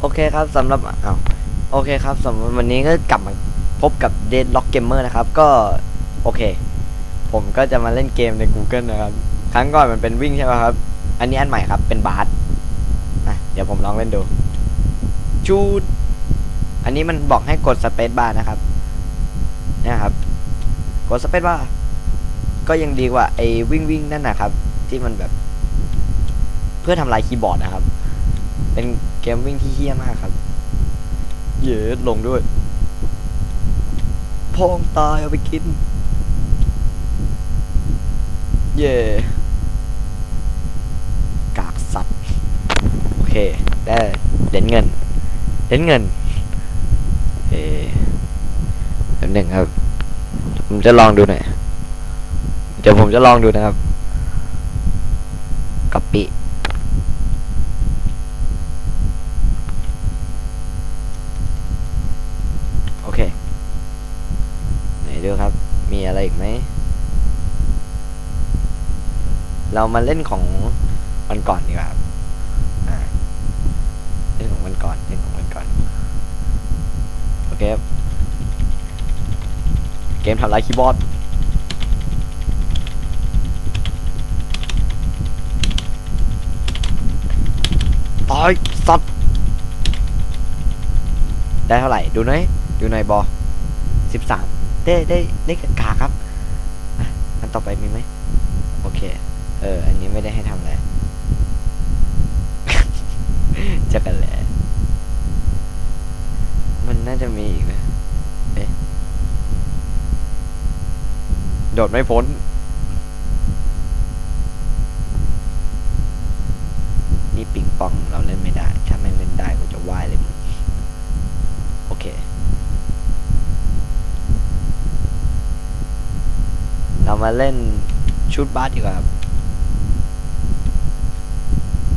โอเคครับสำหรับอ้าวโอเคครับสำหรับวันนี้ก็กลับมาพบกับ Dead Lock Gamer นะครับ ก็โอเค ผมก็จะมาเล่นเกมใน Google นะครับ ครั้งก่อนมันเป็นวิ่งใช่ไหมครับ อันนี้อันใหม่ครับเป็นบาสอะเดี๋ยวผมลองเล่นดูชูดอันนี้มันบอกให้กดสเปซบาร์นะครับนี่ยครับ กดสเปซบาร์ก็ยังดีกว่าไอ้วิ่งวิ่งนั่นนะครับ ที่มันแบบ เพื่อทำลายคีย์บอร์ดนะครับ เป็นเกมวิ่งที่เฮี้ยมากครับ เยอะลงด้วย พองตายเอาไปกิน เย่กากสัตว์ โอเค ได้เหรียญเงินเหรียญเงิน เอแป๊บหนึ่งครับ ผมจะลองดูหน่อย เดี๋ยวผมจะลองดูนะครับ กับปิ โอเค ไหน ดูครับ มีอะไรอีกไหม เรามาเล่นของวันก่อนดีกว่าเล่นของวันก่อนเล่นของวันก่อน โอเคครับเกมทำลายคีย์บอร์ดตายสัตว์ได้เท่าไหร่ ดูหน่อย ดูหน่อยบอสิบสาม ได้ได้ได้กากาครับอันต่อไปมีไหมโอเค เออ อันนี้ไม่ได้ให้ทำอะไรจะกันแหละมันน่าจะมีอีกนะเอ๊ะโดดไม่พ้นนี่ปิงปองเราเล่นไหมได้ ถ้าไม่งเล่นได้กูจะไหว้เลยมึง โอเค เรามาเล่นชุดบาสดีกว่าครับ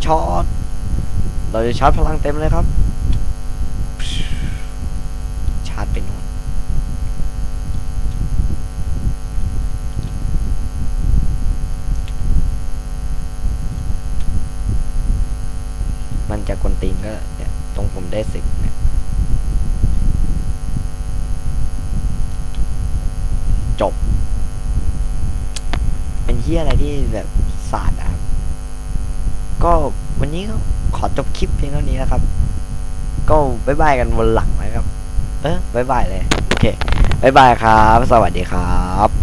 ช็อตเราจะชาร์จพลังเต็มเลยครับ ชาร์จไปนู่นมันจะกวนตีนก็เนี่ยตรงผมได้สิบเนี่ยจบ เป็นเฮียอะไรที่แบบศาสตร์นะครับ ก็วันนี้ก็ขอจบคลิปเพียงเท่านี้นะครับ ก็บายบายกันวันหลังนะครับ เออบายบายเลย โอเคบายบายครับ สวัสดีครับ